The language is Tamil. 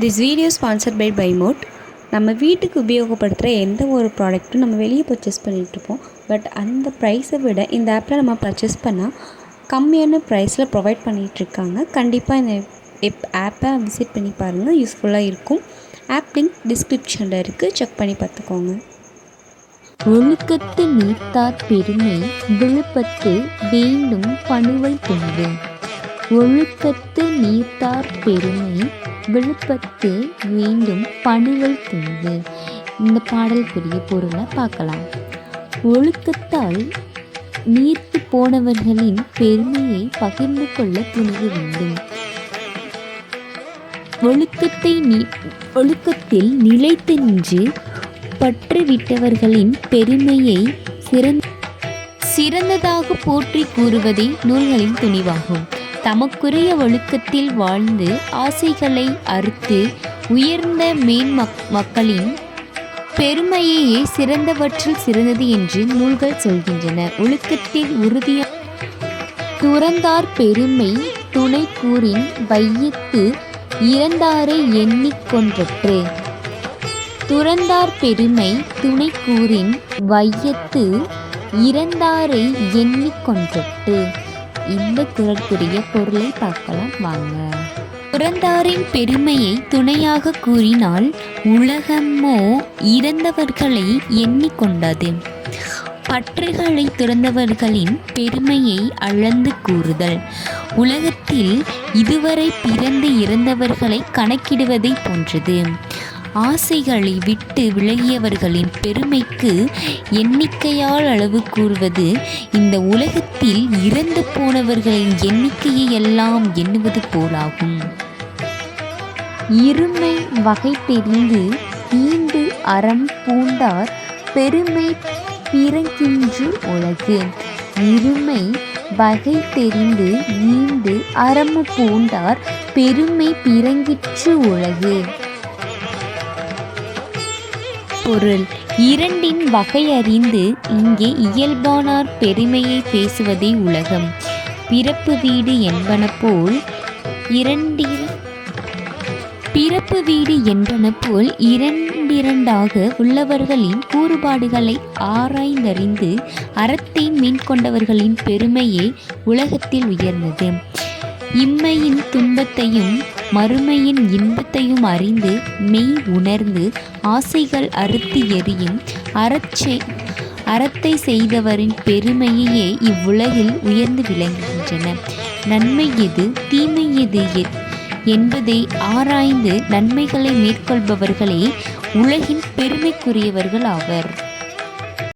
This video sponsored by Bymod நம்ம வீட்டுக்கு உபயோகப்படுத்துகிற எந்த ஒரு ப்ராடக்ட்டும் நம்ம வெளியே பர்ச்சேஸ் பண்ணிகிட்ருப்போம் பட் அந்த ப்ரைஸை விட இந்த ஆப்பில் நம்ம பர்ச்சேஸ் பண்ணால் கம்மியான ப்ரைஸில் ப்ரொவைட் பண்ணிகிட்ருக்காங்க கண்டிப்பாக இந்த எப் ஆப்பை விசிட் பண்ணி பாருங்கள் யூஸ்ஃபுல்லாக இருக்கும். ஆப் லிங்க் டிஸ்கிரிப்ஷனில் இருக்குது செக் பண்ணி பார்த்துக்கோங்க. ஒழுக்கத்து நீத்தார் பெருமை விழுப்பத்து வேண்டும் பணுவல் துண்டு ஒழுக்கத்து நீத்தார் பெருமை விழுப்பத்து வேண்டும் பணிகள் துண்டு இந்த பாடலுக்குரிய பொருளை பார்க்கலாம். ஒழுக்கத்தால் நீர்த்து போனவர்களின் பெருமையை பகிர்ந்து கொள்ள துணிய வேண்டும். ஒழுக்கத்தை நீ ஒழுக்கத்தில் நிலைத்து நின்று பற்றுவிட்டவர்களின் பெருமையை சிறந்த சிறந்ததாக போற்றி கூறுவதே நூல்களின் துணிவாகும். தமக்குரிய ஒழுக்கத்தில் வாழ்ந்து ஆசைகளை அறுத்து உயர்ந்த மேன் மக் மக்களின் பெருமையையே சிறந்தவற்றில் சிறந்தது என்று நூல்கள் சொல்கின்றன. ஒழுக்கத்தில் உறுதிய துறந்தார் பெருமை துணை கூறின் வையத்து இறந்தாரை எண்ணிக்கொன்றற்று துறந்தார் பெருமை துணை கூறின் வையத்து இறந்தாரை எண்ணிக்கொன்றற்று இந்த குரற்குரிய பொருளை பார்க்கலாம் வாங்க. பிறந்தாரின் பெருமையை துணையாக கூறினால் உலகமோ இறந்தவர்களை எண்ணிக்கொண்டது. பற்றுகளை துறந்தவர்களின் பெருமையை அளந்து கூறுதல். உலகத்தில் இதுவரை பிறந்து இறந்தவர்களை கணக்கிடுவதை போன்றது. ஆசைகளை விட்டு விலகியவர்களின் பெருமைக்கு எண்ணிக்கையால் அளவு கூறுவது இந்த உலகத்தில் இறந்து போனவர்களின் எண்ணிக்கையை எல்லாம் எண்ணுவது போலாகும். இருமை வகை தெரிந்து ஈண்டு அறம் பூண்டார் பெருமை பிறங்கின்று உலகு. இருமை வகை தெரிந்து ஈண்டு அறமு பூண்டார் பெருமை பிறங்கிற்று உலகு. பொருள். இரண்டின் வகையறிந்து இங்கே இயல்பானார் பெருமையை பேசுவதே உலகம். பிறப்பு வீடு என்பன போல் இரண்டில் பிறப்பு வீடு என்பன போல் இரண்டிரண்டாக உள்ளவர்களின் கூறுபாடுகளை ஆராய்ந்தறிந்து அறத்தை மீன்கொண்டவர்களின் பெருமையே உலகத்தில் உயர்ந்தது. இம்மையின் துன்பத்தையும் மறுமையின் இன்பத்தையும் அறிந்து மெய் உணர்ந்து ஆசைகள் அறுத்து எரியும் அறச்சே அறத்தை செய்தவரின் பெருமையே இவ்வுலகில் உயர்ந்து விளங்குகின்றன. நன்மை எது தீமை எது என்பதை ஆராய்ந்து நன்மைகளை மேற்கொள்பவர்களே உலகின் பெருமைக்குரியவர்கள் ஆவர்.